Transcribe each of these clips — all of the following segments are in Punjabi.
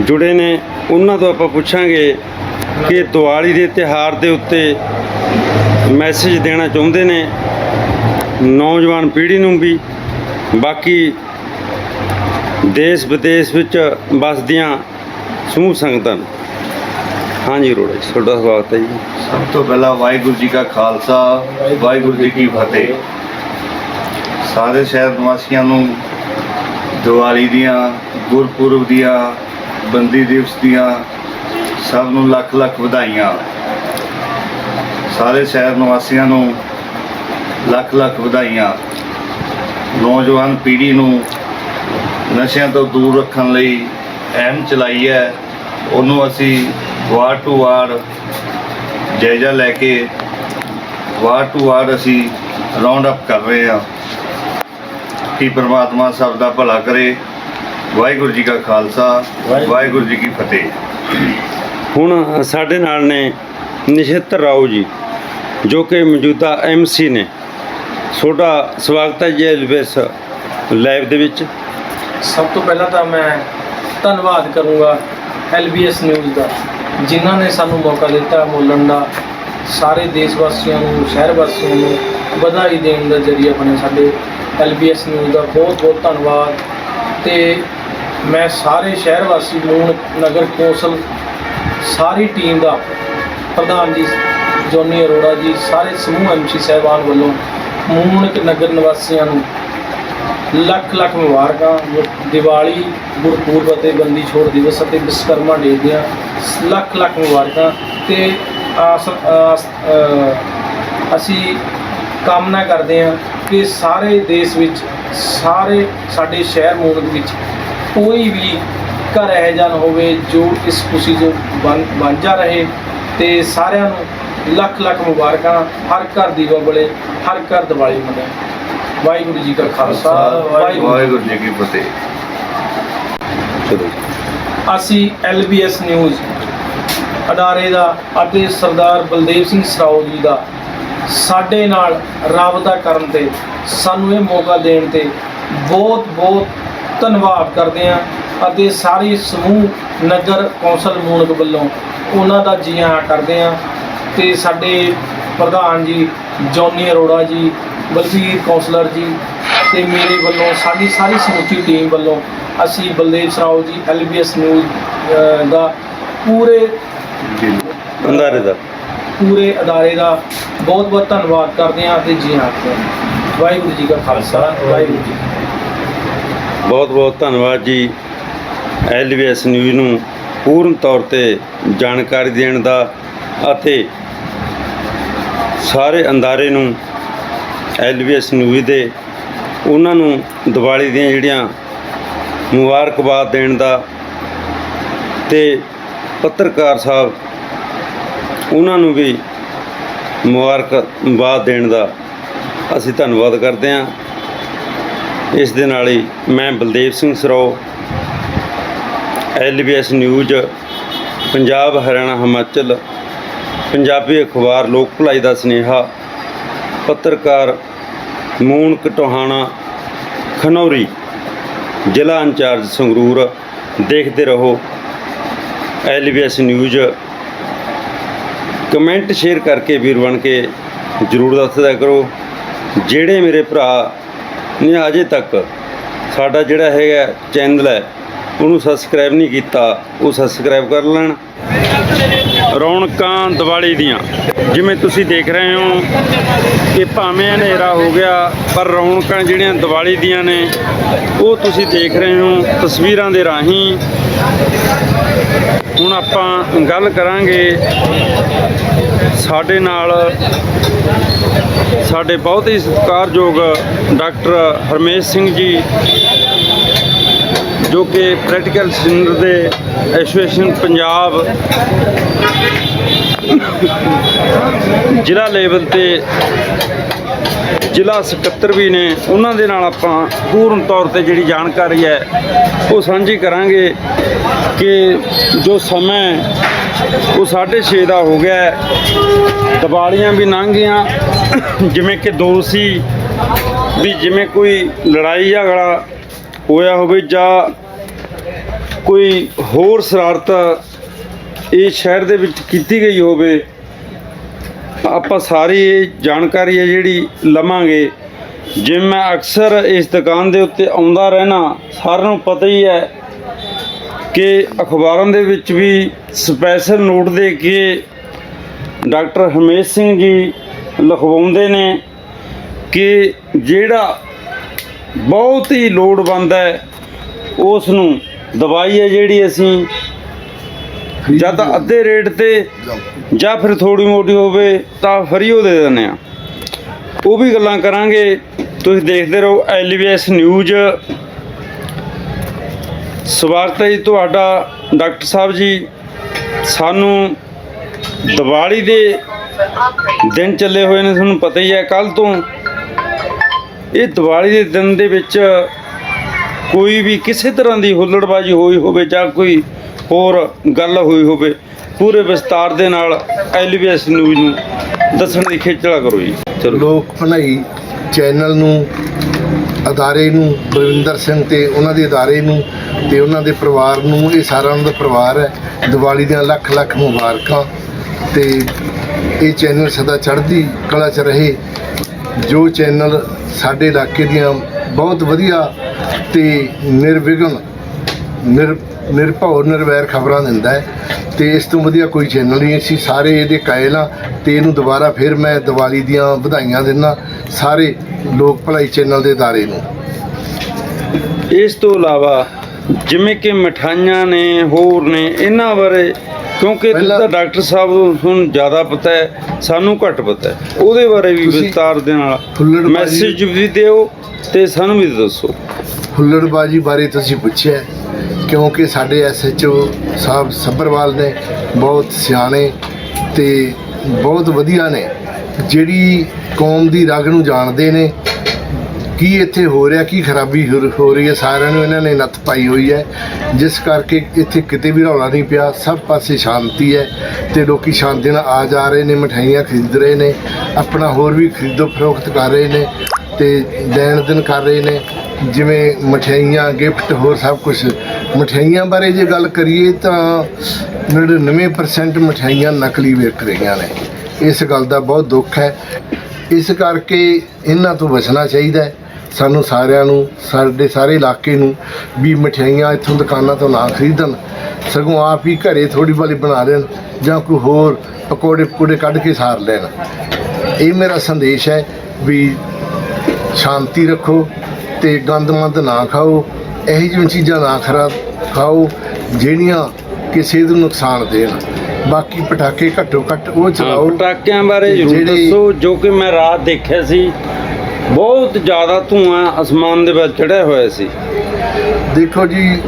ਜੁੜੇ ਨੇ, ਉਹਨਾਂ ਤੋਂ ਆਪਾਂ ਪੁੱਛਾਂਗੇ ਕਿ ਦੀਵਾਲੀ ਦੇ ਤਿਹਾਰ ਦੇ ਉੱਤੇ ਮੈਸੇਜ ਦੇਣਾ ਚਾਹੁੰਦੇ ਨੇ, ਨੌਜਵਾਨ ਪੀੜ੍ਹੀ ਨੂੰ ਵੀ, ਬਾਕੀ ਦੇਸ਼ ਵਿਦੇਸ਼ ਵਿੱਚ ਵਸਦੀਆਂ ਸਮੂਹ ਸੰਗਤਾਂ ਨੂੰ। ਹਾਂਜੀ ਰੋੜਾ ਜੀ, ਤੁਹਾਡਾ ਸਵਾਗਤ ਹੈ ਜੀ। ਸਭ ਤੋਂ ਪਹਿਲਾਂ ਵਾਹਿਗੁਰੂ ਜੀ ਕਾ ਖਾਲਸਾ, ਵਾਹਿਗੁਰੂ ਜੀ ਕੀ ਫਤਿਹ। ਸਾਰੇ ਸ਼ਹਿਰ ਨਿਵਾਸੀਆਂ ਨੂੰ ਦੀਵਾਲੀ ਦੀਆਂ, ਗੁਰਪੁਰਬ ਦੀਆਂ ਬੰਦੀ ਦਿਵਸ ਦੀਆਂ ਸਭ ਨੂੰ ਲੱਖ ਲੱਖ ਵਧਾਈਆਂ। ਸਾਰੇ ਸ਼ਹਿਰ ਨਿਵਾਸੀਆਂ ਨੂੰ ਲੱਖ ਲੱਖ ਵਧਾਈਆਂ। ਨੌਜਵਾਨ ਪੀੜ੍ਹੀ ਨੂੰ ਨਸ਼ਿਆਂ ਤੋਂ ਦੂਰ ਰੱਖਣ ਲਈ ਅਹਿਮ ਚਲਾਈ ਹੈ। ਉਹਨੂੰ ਅਸੀਂ ਵਾਰ ਟੂ ਵਾਰ ਜਾਇਜ਼ਾ ਲੈ ਕੇ ਵਾਰ ਟੂ ਵਾਰ ਅਸੀਂ ਰਾਉਂਡ ਅਪ ਕਰ ਰਹੇ ਹਾਂ। ਕਿ ਪ੍ਰਮਾਤਮਾ ਸਭ ਦਾ ਭਲਾ ਕਰੇ। ਵਾਹਿਗੁਰੂ ਜੀ ਕਾ ਖਾਲਸਾ ਵਾਹਿਗੁਰੂ ਜੀ ਕੀ ਫਤਿਹ। ਹੁਣ ਸਾਡੇ ਨਾਲ ਨੇ ਨਿਸ਼ਤਰ ਰਾਓ ਜੀ ਜੋ ਕਿ ਮੌਜੂਦਾ ਐਮਸੀ ਨੇ। ਤੁਹਾਡਾ ਸਵਾਗਤ ਹੈ ਜੀ ਐਲਬੀਐਸ ਲਾਈਵ ਦੇ ਵਿੱਚ। ਸਭ ਤੋਂ ਪਹਿਲਾਂ ਤਾਂ ਮੈਂ ਧੰਨਵਾਦ ਕਰੂੰਗਾ ਐਲਬੀਐਸ ਨਿਊਜ਼ ਦਾ ਜਿਨ੍ਹਾਂ ਨੇ ਸਾਨੂੰ ਮੌਕਾ ਦਿੱਤਾ ਬੋਲਣ ਦਾ। ਸਾਰੇ ਦੇਸ਼ ਵਾਸੀਆਂ ਨੂੰ ਸ਼ਹਿਰ ਵਾਸੀਆਂ ਨੂੰ ਵਧਾਈ ਦੇਣ ਦਾ ਜ਼ਰੀਆ ਬਣੇ ਸਾਡੇ ਐਲਬੀਐਸ ਨਿਊਜ਼ ਦਾ। ਬਹੁਤ ਬਹੁਤ ਧੰਨਵਾਦ। ਤੇ ਮੈਂ ਸਾਰੇ ਸ਼ਹਿਰ ਵਾਸੀ ਨੂੰ ਨਗਰ ਕੌਂਸਲ, ਸਾਰੀ ਟੀਮ ਦਾ ਪ੍ਰਧਾਨ ਜੀ, ਜੋਨੀ ਅਰੋੜਾ ਜੀ, ਸਾਰੇ ਸਮੂਹ ਐਮਸੀ ਸਾਹਿਬਾਨ ਵੱਲੋਂ ਮੂਨਕ ਨਗਰ ਨਿਵਾਸੀਆਂ ਨੂੰ ਲੱਖ ਲੱਖ ਮੁਬਾਰਕਾਂ ਦੀਵਾਲੀ, ਗੁਰਪੁਰਬ ਅਤੇ ਬੰਦੀ ਛੋੜ ਦਿਵਸ ਅਤੇ ਵਿਸ਼ਵਕਰਮਾ ਡੇ ਦੀਆਂ ਲੱਖ ਲੱਖ ਮੁਬਾਰਕਾਂ ਤੇ ਆਸ, ਆਸ- ਅਸੀਂ ਕਾਮਨਾ ਕਰਦੇ ਹਾਂ ਕਿ ਸਾਰੇ ਦੇਸ਼ ਵਿੱਚ, ਸਾਰੇ ਸਾਡੇ ਸ਼ਹਿਰ ਮੂਨਕ ਵਿੱਚ ਕੋਈ ਵੀ ਘਰ ਇਹੋ ਜਿਹਾ ਨਾ ਹੋਵੇ ਜੋ ਇਸ ਖੁਸ਼ੀ ਤੋਂ ਵਾਂਝਾ ਰਹੇ ਤੇ ਸਾਰਿਆਂ ਨੂੰ ਲੱਖ ਲੱਖ ਮੁਬਾਰਕਾਂ ਹਰ ਘਰ ਦੀਵਾ ਬਲੇ ਹਰ ਘਰ ਦੀਵਾਲੀ ਮਨਾਏ ਵਾਹਿਗੁਰੂ ਜੀ ਕਾ ਖਾਲਸਾ ਵਾਹਿਗੁਰੂ ਜੀ ਕੀ ਫਤਿਹ ਚਲੋ ਜੀ। ਅਸੀਂ ਐਲਬੀਐਸ ਨਿਊਜ਼ ਅਦਾਰੇ ਦਾ ਅਤੇ ਸਰਦਾਰ ਬਲਦੇਵ ਸਿੰਘ ਸਰਾਓ ਜੀ ਦਾ ਸਾਡੇ ਨਾਲ ਰਾਬਤਾ ਕਰਨ ਤੇ ਸਾਨੂੰ ਇਹ ਮੌਕਾ ਦੇਣ ਤੇ ਬਹੁਤ ਬਹੁਤ ਧੰਨਵਾਦ ਕਰਦੇ ਹਾਂ ਅਤੇ ਸਾਰੀ ਸਮੂਹ ਨਗਰ ਕੌਂਸਲ ਮੂਨਕ ਵੱਲੋਂ ਉਹਨਾਂ ਦਾ ਜੀ ਆਇਆਂ ਕਰਦੇ ਹਾਂ ਤੇ ਸਾਡੇ ਪ੍ਰਧਾਨ ਜੀ ਜੋਨੀ ਅਰੋੜਾ ਜੀ ਬਲਵੀਰ ਕੌਂਸਲਰ ਜੀ ਤੇ ਮੇਰੇ ਵੱਲੋਂ ਸਾਡੀ ਸਾਰੀ ਸਮੁੱਚੀ ਟੀਮ ਵੱਲੋਂ ਅਸੀਂ ਬਲਦੇਵ ਸਰਾਓ ਜੀ ਐਲਬੀਐਸ ਨਿਊਜ਼ ਦਾ ਪੂਰੇ ਅੰਦਾਰੇ ਦਾ। ਪੂਰੇ ਅਦਾਰੇ ਦਾ ਬਹੁਤ ਬਹੁਤ ਧੰਨਵਾਦ ਕਰਦੇ ਹਾਂ ਤੇ ਜੀ ਹਾਂ ਵਾਹਿਗੁਰੂ ਜੀ ਕਾ ਖਾਲਸਾ ਵਾਹਿਗੁਰੂ ਜੀ ਬਹੁਤ ਬਹੁਤ ਧੰਨਵਾਦ ਜੀ ਐਲਬੀਐਸ ਨਿਊਜ਼ ਨੂੰ ਪੂਰਨ ਤੌਰ ਤੇ ਜਾਣਕਾਰੀ ਦੇਣ ਦਾ ਅਤੇ ਸਾਰੇ ਅੰਦਾਰੇ ਨੂੰ ਐਲਬੀਐਸ ਨਿਊਜ਼ ਦੇ ਉਹਨਾਂ ਨੂੰ ਦੀਵਾਲੀ ਦੀਆਂ ਜਿਹੜੀਆਂ ਮੁਬਾਰਕਬਾਦ ਦੇਣ ਦਾ ਤੇ ਪੱਤਰਕਾਰ ਸਾਹਿਬ ਉਹਨਾਂ ਨੂੰ ਵੀ ਮੁਬਾਰਕਬਾਦ ਦੇਣ ਦਾ ਅਸੀਂ ਧੰਨਵਾਦ ਕਰਦੇ ਹਾਂ। ਇਸ ਦੇ ਨਾਲ ਹੀ ਮੈਂ ਬਲਦੇਵ ਸਿੰਘ ਸਰੋ, ਐਲਬੀਐਸ ਨਿਊਜ਼, ਪੰਜਾਬ, ਹਰਿਆਣਾ, ਹਿਮਾਚਲ, ਪੰਜਾਬੀ ਅਖਬਾਰ, ਲੋਕ ਭਲਾਈ ਦਾ ਸੁਨੇਹਾ, ਪੱਤਰਕਾਰ ਮੂਨ ਕਟੋਹਾਣਾ, ਖਨੌਰੀ, ਜ਼ਿਲ੍ਹਾ ਇੰਚਾਰਜ ਸੰਗਰੂਰ, ਦੇਖਦੇ ਰਹੋ, ਐਲਬੀਐਸ ਨਿਊਜ਼। ਕਮੈਂਟ ਸ਼ੇਅਰ ਕਰਕੇ ਵੀਰ ਬਣ ਕੇ ਜਰੂਰ ਦੱਸਦਾ ਕਰੋ। ਜਿਹੜੇ ਮੇਰੇ ਭਰਾ ਨੇ ਅਜੇ ਤੱਕ। ਸਾਡਾ ਜਿਹੜਾ ਹੈਗਾ ਚੈਨਲ ਹੈ, ਉਹਨੂੰ ਸਬਸਕ੍ਰਾਈਬ ਨਹੀਂ ਕੀਤਾ, ਉਹ ਸਬਸਕ੍ਰਾਈਬ ਕਰ ਲੈਣ। ਰੌਣਕਾਂ ਦੀਵਾਲੀ ਦੀਆਂ। ਜਿਵੇਂ ਤੁਸੀਂ ਦੇਖ ਰਹੇ ਹੋ ਕਿ ਭਾਵੇਂ ਹਨੇਰਾ ਹੋ ਗਿਆ, ਪਰ ਰੌਣਕਾਂ ਜਿਹੜੀਆਂ ਦੀਵਾਲੀ ਦੀਆਂ ਨੇ, ਉਹ ਤੁਸੀਂ ਦੇਖ ਰਹੇ ਹੋ ਤਸਵੀਰਾਂ ਦੇ ਰਾਹੀਂ। ਹੁਣ ਆਪਾਂ ਗੱਲ ਕਰਾਂਗੇ ਸਾਡੇ ਨਾਲ ਸਾਡੇ ਬਹੁਤ ਹੀ ਸਤਿਕਾਰਯੋਗ ਡਾਕਟਰ ਹਰਮੇਸ਼ ਸਿੰਘ ਜੀ, ਜੋ ਕਿ ਪ੍ਰੈਕਟੀਕਲ ਸੈਂਟਰ ਦੇ ਐਸੋਸੀਏਸ਼ਨ ਪੰਜਾਬ ਜ਼ਿਲ੍ਹਾ ਲੈਵਲ ਤੇ ਜ਼ਿਲ੍ਹਾ ਸਕੱਤਰ ਵੀ ਨੇ ਉਹਨਾਂ ਦੇ ਨਾਲ ਆਪਾਂ ਪੂਰਨ ਤੌਰ ਤੇ ਜਿਹੜੀ ਜਾਣਕਾਰੀ ਹੈ ਉਹ ਸਾਂਝੀ ਕਰਾਂਗੇ ਕਿ ਜੋ ਸਮਾਂ ਹੈ, ਉਹ 6:30 ਦਾ ਹੋ ਗਿਆ ਦੀਵਾਲੀਆਂ ਵੀ ਲੰਘ ਗਈਆਂ ਜਿਵੇਂ ਕਿ ਦੋ ਸੀ ਵੀ ਜਿਵੇਂ ਕੋਈ ਲੜਾਈ ਝਗੜਾ ਹੋਇਆ ਹੋਵੇ ਜਾਂ ਕੋਈ ਹੋਰ ਸ਼ਰਾਰਤ ਇਹ ਸ਼ਹਿਰ ਦੇ ਵਿੱਚ ਕੀਤੀ ਗਈ ਹੋਵੇ ਆਪਾਂ ਸਾਰੀ ਇਹ ਜਾਣਕਾਰੀ ਹੈ ਜਿਹੜੀ ਲਵਾਂਗੇ। ਜਿਵੇਂ ਮੈਂ ਅਕਸਰ ਇਸ ਦੁਕਾਨ ਦੇ ਉੱਤੇ ਆਉਂਦਾ ਰਹਿਣਾ, ਸਾਰਿਆਂ ਨੂੰ ਪਤਾ ਹੀ ਹੈ ਕਿ ਅਖਬਾਰਾਂ ਦੇ ਵਿੱਚ ਵੀ ਸਪੈਸ਼ਲ ਨੋਟ ਦੇ ਕੇ ਡਾਕਟਰ ਹਰਮੇਸ਼ ਸਿੰਘ ਜੀ ਲਿਖਵਾਉਂਦੇ ਨੇ ਕਿ ਜਿਹੜਾ ਬਹੁਤ ਹੀ ਲੋੜਵੰਦ ਹੈ, ਉਸ ਨੂੰ ਦਵਾਈ ਹੈ ਜਿਹੜੀ ਅਸੀਂ ਜਾਂ ਤਾਂ ਅੱਧੇ ਰੇਟ ਤੇ ਜਾਂ ਫਿਰ ਥੋੜੀ ਮੋਟੀ ਹੋਵੇ ਤਾਂ ਫਰੀ ਉਹ ਦੇ ਦਿੰਦੇ ਆ। ਉਹ ਵੀ ਗੱਲਾਂ ਕਰਾਂਗੇ। ਤੁਸੀਂ ਦੇਖਦੇ ਰਹੋ ਐਲਵੀਐਸ ਨਿਊਜ਼। ਸਵਾਗਤ ਹੈ ਜੀ ਤੁਹਾਡਾ ਡਾਕਟਰ ਸਾਹਿਬ ਜੀ। ਸਾਨੂੰ ਦੀਵਾਲੀ ਦੇ ਦਿਨ ਚੱਲੇ ਹੋਏ ਨੇ, ਤੁਹਾਨੂੰ ਪਤਾ ਹੀ ਹੈ ਕੱਲ ਤੋਂ ਇਹ ਦੀਵਾਲੀ ਦੇ ਦਿਨ ਦੇ ਵਿੱਚ ਕੋਈ ਵੀ ਕਿਸੇ ਤਰ੍ਹਾਂ ਦੀ ਹੁੱਲੜਬਾਜੀ ਹੋਈ ਹੋਵੇ ਜਾਂ ਕੋਈ ਹੋਰ ਗੱਲ ਹੋਈ ਹੋਵੇ, ਪੂਰੇ ਵਿਸਤਾਰ ਦੇ ਨਾਲ ਐਲਵੀਐਸ ਨਿਊਜ਼ ਨੂੰ ਦੱਸਣ ਦੀ ਖੇਚਲਾ ਕਰੋ ਜੀ। ਚਲੋ। ਲੋਕ ਭਲਾਈ ਚੈਨਲ ਨੂੰ, ਅਦਾਰੇ ਨੂੰ ਬਲਵਿੰਦਰ ਸਿੰਘ ਤੇ ਉਹਨਾਂ ਦੇ ਅਦਾਰੇ ਨੂੰ ਤੇ ਉਹਨਾਂ ਦੇ ਪਰਿਵਾਰ ਨੂੰ, ਇਹ ਸਾਰਾ ਉਹਨਾਂ ਦਾ ਪਰਿਵਾਰ ਹੈ। ਦੀਵਾਲੀ ਦੀਆਂ ਲੱਖ ਲੱਖ ਮੁਬਾਰਕਾਂ ਤੇ ਇਹ ਚੈਨਲ ਸਦਾ ਚੜ੍ਹਦੀ ਕਲਾ 'ਚ ਰਹੇ। ਜੋ ਚੈਨਲ ਸਾਡੇ ਇਲਾਕੇ ਦੀਆਂ ਬਹੁਤ ਵਧੀਆ ਤੇ ਨਿਰਵਿਘਨ ਨਿਰ ਨਿਰਭਉ ਨਿਰਵੈਰ ਖਬਰਾਂ ਦਿੰਦਾ ਹੈ ਤੇ ਇਸ ਤੋਂ ਵਧੀਆ ਕੋਈ ਚੈਨਲ ਨਹੀਂ ਅਸੀਂ ਸਾਰੇ ਇਹਦੇ ਕਾਇਲ ਹਾਂ ਤੇ ਇਹਨੂੰ ਦੁਬਾਰਾ ਫਿਰ ਮੈਂ ਦੀਵਾਲੀ ਦੀਆਂ ਵਧਾਈਆਂ ਦਿੰਦਾ ਸਾਰੇ ਲੋਕ ਭਲਾਈ ਚੈਨਲ ਦੇ ادارے ਨੂੰ ਇਸ ਤੋਂ ਇਲਾਵਾ ਜਿਵੇਂ ਕਿ ਮਠਾਈਆਂ ਨੇ ਹੋਰ ਨੇ ਇਹਨਾਂ ਬਾਰੇ ਕਿਉਂਕਿ ਤੁਸੀਂ ਪਹਿਲਾਂ- ਤਾਂ ਡਾਕਟਰ ਸਾਹਿਬ ਨੂੰ ਤੁਹਾਨੂੰ ਜ਼ਿਆਦਾ ਪਤਾ ਹੈ ਸਾਨੂੰ ਘੱਟ ਪਤਾ ਹੈ ਉਹਦੇ ਬਾਰੇ ਵੀ ਤੁਸੀਂ ਵਿਸਤਾਰ ਦੇ ਨਾਲ ਹੁੱਲੜਬਾਜ਼ੀ- ਮੈਸੇਜ ਵੀ ਦਿਓ ਤੇ ਸਾਨੂੰ ਵੀ ਦੱਸੋ ਹੁੱਲੜਬਾਜੀ ਬਾਰੇ ਤੁਸੀਂ ਪੁੱਛਿਆ ਕਿਉਂਕਿ ਸਾਡੇ ਐਸਐਚਓ ਸਾਹਿਬ ਸੱਭਰਵਾਲ ਨੇ ਬਹੁਤ ਸਿਆਣੇ ਤੇ ਬਹੁਤ ਵਧੀਆ ਨੇ। ਜਿਹੜੀ ਕੌਮ ਦੀ ਰਗ ਨੂੰ ਜਾਣਦੇ ਨੇ, ਕੀ ਇੱਥੇ ਹੋ ਰਿਹਾ, ਕੀ ਖਰਾਬੀ ਹੋ ਹੋ ਰਹੀ ਹੈ, ਸਾਰਿਆਂ ਨੂੰ ਇਹਨਾਂ ਨੇ ਨੱਥ ਪਾਈ ਹੋਈ ਹੈ। ਜਿਸ ਕਰਕੇ ਇੱਥੇ ਕਿਤੇ ਵੀ ਰੌਲਾ ਨਹੀਂ ਪਿਆ, ਸਭ ਪਾਸੇ ਸ਼ਾਂਤੀ ਹੈ ਤੇ ਲੋਕੀ ਸ਼ਾਂਤੀ ਨਾਲ ਆ ਜਾ ਰਹੇ ਨੇ ਮਠਾਈਆਂ ਖਰੀਦ ਰਹੇ ਨੇ, ਆਪਣਾ ਹੋਰ ਵੀ ਖਰੀਦੋ ਫਰੋਖਤ ਕਰ ਰਹੇ ਨੇ। ਤੇ ਦੇਣ ਦਿਨ ਕਰ ਰਹੇ ਨੇ, ਜਿਵੇਂ ਮਠਿਆਈਆਂ, ਗਿਫਟ, ਹੋਰ ਸਭ ਕੁਝ ਮਠਿਆਈਆਂ ਬਾਰੇ ਜੇ ਗੱਲ ਕਰੀਏ ਤਾਂ 99% ਮਠਿਆਈਆਂ ਨਕਲੀ ਵਿਕ ਰਹੀਆਂ ਨੇ। ਇਸ ਗੱਲ ਦਾ ਬਹੁਤ ਦੁੱਖ ਹੈ। ਇਸ ਕਰਕੇ ਇਹਨਾਂ ਤੋਂ ਬਚਣਾ ਚਾਹੀਦਾ ਹੈ। ਸਾਨੂੰ ਸਾਰਿਆਂ ਨੂੰ, ਸਾਡੇ ਸਾਰੇ ਇਲਾਕੇ ਨੂੰ ਵੀ ਮਠਿਆਈਆਂ ਇੱਥੋਂ ਦੁਕਾਨਾਂ ਤੋਂ ਨਾ ਖਰੀਦਣ। ਸਗੋਂ ਆਪ ਹੀ ਘਰੇ ਥੋੜੀ ਬਹੁਤੀ ਬਣਾ ਲੈਣ ਜਾਂ ਕੋਈ ਹੋਰ ਪਕੌੜੇ ਪਕੌੜੇ ਕੱਢ ਕੇ ਸਾਰ ਲੈਣ। ਇਹ ਮੇਰਾ ਸੰਦੇਸ਼ ਹੈ ਵੀ ਸ਼ਾਂਤੀ ਰੱਖੋ ਤੇ ਗੰਦਮੰਦ ਨਾ ਖਾਓ ਇਹੋ ਜਿਹੀਆਂ ਚੀਜ਼ਾਂ ਨਾ ਖਰਾ ਖਾਓ ਜਿਹੜੀਆਂ ਕਿਸੇ ਨੂੰ ਨੁਕਸਾਨ ਦੇਣ। ਬਾਕੀ ਪਟਾਕੇ ਘੱਟੋ ਘੱਟ ਉਹ ਚਲਾਓ। ਪਟਾਕਿਆਂ ਬਾਰੇ ਜ਼ਰੂਰ ਜਿਹੜੇ- ਦੱਸੋ ਜੋ ਕਿ ਮੈਂ ਰਾਤ ਦੇਖਿਆ ਸੀ ਬਹੁਤ ਜ਼ਿਆਦਾ ਧੂਆਂ ਅਸਮਾਨ ਦੇ ਵਿੱਚ ਚੜਿਆ ਹੋਇਆ ਸੀ। ਦੇਖੋ ਜੀ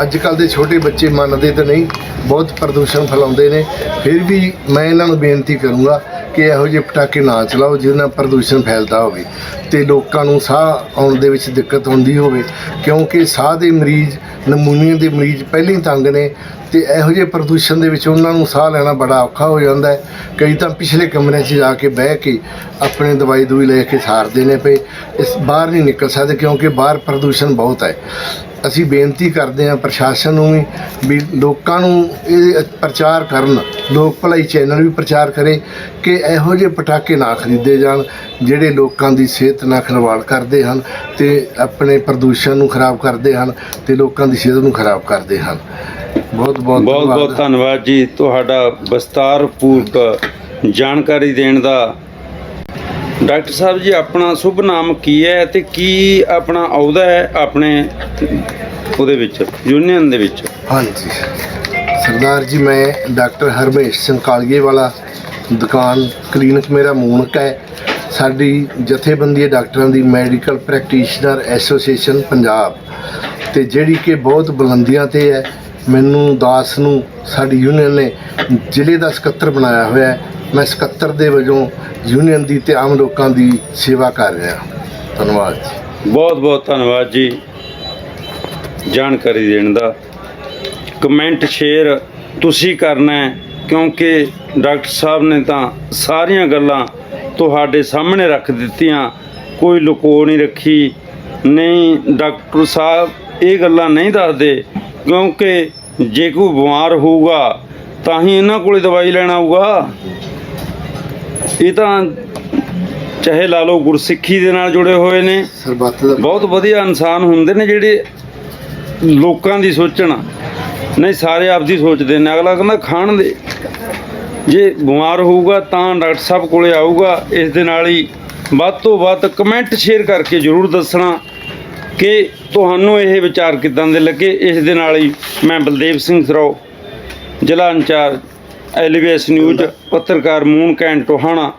ਅੱਜ ਕੱਲ ਦੇ ਛੋਟੇ ਬੱਚੇ ਮੰਨਦੇ ਤਾਂ ਨਹੀਂ ਬਹੁਤ ਪ੍ਰਦੂਸ਼ਣ ਫੈਲਾਉਂਦੇ ਨੇ। ਫਿਰ ਵੀ ਮੈਂ ਇਹਨਾਂ ਨੂੰ ਬੇਨਤੀ ਕਰੂੰਗਾ ਕਿ ਇਹੋ ਜਿਹੇ ਪਟਾਕੇ ਨਾ ਚਲਾਓ ਜਿਹਦੇ ਨਾਲ ਪ੍ਰਦੂਸ਼ਣ ਫੈਲਦਾ ਹੋਵੇ ਤੇ ਲੋਕਾਂ ਨੂੰ ਸਾਹ ਆਉਣ ਦੇ ਵਿੱਚ ਦਿੱਕਤ ਹੁੰਦੀ ਹੋਵੇ, ਕਿਉਂਕਿ ਸਾਹ ਦੇ ਮਰੀਜ਼, ਨਮੂਨੀਆ ਦੇ ਮਰੀਜ਼ ਪਹਿਲਾਂ ਹੀ ਤੰਗ ਨੇ ਤੇ ਇਹੋ ਜਿਹੇ ਪ੍ਰਦੂਸ਼ਣ ਦੇ ਵਿੱਚ ਉਹਨਾਂ ਨੂੰ ਸਾਹ ਲੈਣਾ ਬੜਾ ਔਖਾ ਹੋ ਜਾਂਦਾ ਹੈ। ਕਈ ਤਾਂ ਪਿਛਲੇ ਕਮਰੇ 'ਚ ਜਾ ਕੇ ਬਹਿ ਕੇ ਆਪਣੇ ਦਵਾਈ ਦੂਈ ਲੈ ਕੇ ਸਾਰਦੇ ਨੇ ਪਏ। ਇਸ ਬਾਹਰ ਨਹੀਂ ਨਿਕਲ ਸਕਦੇ ਕਿਉਂਕਿ ਬਾਹਰ ਪ੍ਰਦੂਸ਼ਣ ਬਹੁਤ ਹੈ। ਅਸੀਂ ਬੇਨਤੀ ਕਰਦੇ ਹਾਂ ਪ੍ਰਸ਼ਾਸਨ ਨੂੰ ਵੀ ਵੀ ਲੋਕਾਂ ਨੂੰ ਇਹ ਪ੍ਰਚਾਰ ਕਰਨ। ਲੋਕ ਭਲਾਈ ਚੈਨਲ ਵੀ ਪ੍ਰਚਾਰ ਕਰੇ ਕਿ ਇਹੋ ਜਿਹੇ ਪਟਾਕੇ ਨਾ ਖਰੀਦੇ ਜਾਣ, ਜਿਹੜੇ ਲੋਕਾਂ ਦੀ ਸਿਹਤ ਨਾਲ ਖਿਲਵਾੜ ਕਰਦੇ ਹਨ ਤੇ ਆਪਣੇ ਪ੍ਰਦੂਸ਼ਣ ਨੂੰ ਖਰਾਬ ਕਰਦੇ ਹਨ ਤੇ ਲੋਕਾਂ ਦੀ ਸਿਹਤ ਨੂੰ ਖਰਾਬ ਕਰਦੇ ਹਨ। ਬਹੁਤ ਬਹੁਤ ਬਹੁਤ ਬਹੁਤ ਧੰਨਵਾਦ ਜੀ। ਤੁਹਾਡਾ ਵਿਸਤਾਰ ਪੂਰਕ ਜਾਣਕਾਰੀ ਦੇਣ ਦਾ। ਡਾਕਟਰ ਸਾਹਿਬ ਜੀ ਆਪਣਾ ਸ਼ੁਭ ਨਾਮ ਕੀ ਹੈ ਤੇ ਕੀ ਆਪਣਾ ਅਹੁਦਾ ਹੈ ਆਪਣੇ ਉਹਦੇ ਵਿੱਚ ਯੂਨੀਅਨ ਦੇ ਵਿੱਚ? ਹਾਂਜੀ। ਸਰਦਾਰ ਜੀ ਮੈਂ ਡਾਕਟਰ ਹਰਮੇਸ਼ ਸਿੰਘ ਕਾਲਗੇ ਵਾਲਾ ਦੁਕਾਨ ਕਲੀਨਿਕ ਮੇਰਾ ਮੂਨਕ ਹੈ। ਸਾਡੀ ਜਥੇਬੰਦੀ ਹੈ ਡਾਕਟਰਾਂ ਦੀ ਮੈਡੀਕਲ ਪ੍ਰੈਕਟੀਸ਼ਨਰ ਐਸੋਸੀਏਸ਼ਨ ਪੰਜਾਬ। ਤੇ ਜਿਹੜੀ ਕਿ ਬਹੁਤ ਬੁਲੰਦੀਆਂ ਤੇ ਹੈ ਮੈਨੂੰ ਦਾਸ ਨੂੰ ਸਾਡੀ ਯੂਨੀਅਨ ਨੇ ਜ਼ਿਲ੍ਹੇ ਦਾ ਸਕੱਤਰ ਬਣਾਇਆ ਹੋਇਆ ਹੈ। ਮੈਂ ਸਕੱਤਰ ਦੇ ਵਜੋਂ ਯੂਨੀਅਨ ਦੀ ਤੇ ਆਮ ਲੋਕਾਂ ਦੀ ਸੇਵਾ ਕਰ ਰਿਹਾ ਧੰਨਵਾਦ ਜੀ। ਬਹੁਤ ਬਹੁਤ ਧੰਨਵਾਦ ਜੀ ਜਾਣਕਾਰੀ ਦੇਣ ਦਾ। ਕਮੈਂਟ ਸ਼ੇਅਰ ਤੁਸੀਂ ਕਰਨਾ ਹੈ, ਕਿਉਂਕਿ ਡਾਕਟਰ ਸਾਹਿਬ ਨੇ ਤਾਂ ਸਾਰੀਆਂ ਗੱਲਾਂ ਤੁਹਾਡੇ ਸਾਹਮਣੇ ਰੱਖ ਦਿੱਤੀਆਂ। ਕੋਈ ਲੁਕੋ ਨਹੀਂ ਰੱਖੀ, ਨਹੀਂ ਡਾਕਟਰ ਸਾਹਿਬ ਇਹ ਗੱਲਾਂ ਨਹੀਂ ਦੱਸਦੇ। ਕਿਉਂਕਿ ਜੇ ਕੋਈ ਬਿਮਾਰ ਹੋਊਗਾ ਤਾਂ ਹੀ ਇਹਨਾਂ ਕੋਲੇ ਦਵਾਈ ਲੈਣ ਆਊਗਾ। ਇਹ ਤਾਂ ਚਾਹੇ ਲਾ ਲਓ ਗੁਰਸਿੱਖੀ ਦੇ ਨਾਲ ਜੁੜੇ ਹੋਏ ਨੇ। ਦਾ ਬਹੁਤ ਵਧੀਆ ਇਨਸਾਨ ਹੁੰਦੇ ਨੇ ਜਿਹੜੇ ਲੋਕਾਂ ਦੀ ਸੋਚਣ। ਨਹੀਂ ਸਾਰੇ ਆਪਦੀ ਸੋਚਦੇ ਨੇ। ਅਗਲਾ ਕਹਿੰਦਾ ਖਾਣ ਦੇ। ਜੇ ਬਿਮਾਰ ਹੋਊਗਾ ਤਾਂ ਡਾਕਟਰ ਸਾਹਿਬ ਕੋਲੇ ਆਊਗਾ। ਇਸ ਦੇ ਨਾਲ ਹੀ ਵੱਧ ਤੋਂ ਵੱਧ ਕਮੈਂਟ ਸ਼ੇਅਰ ਕਰਕੇ ਜਰੂਰ ਦੱਸਣਾ। ਕਿ ਤੁਹਾਨੂੰ ਇਹ ਵਿਚਾਰ ਕਿਦਾਂ ਦੇ ਲੱਗੇ? ਇਸ ਦੇ ਨਾਲ ਹੀ ਮੈਂ ਬਲਦੇਵ ਸਿੰਘ ਸਰੋ ਜ਼ਿਲ੍ਹਾ ਇੰਚਾਰਜ ਐਲਵੀਐਸ ਨਿਊਜ਼ ਪੱਤਰਕਾਰ ਮੂਨ ਕੈਂਟ ਟੋਹਾਣਾ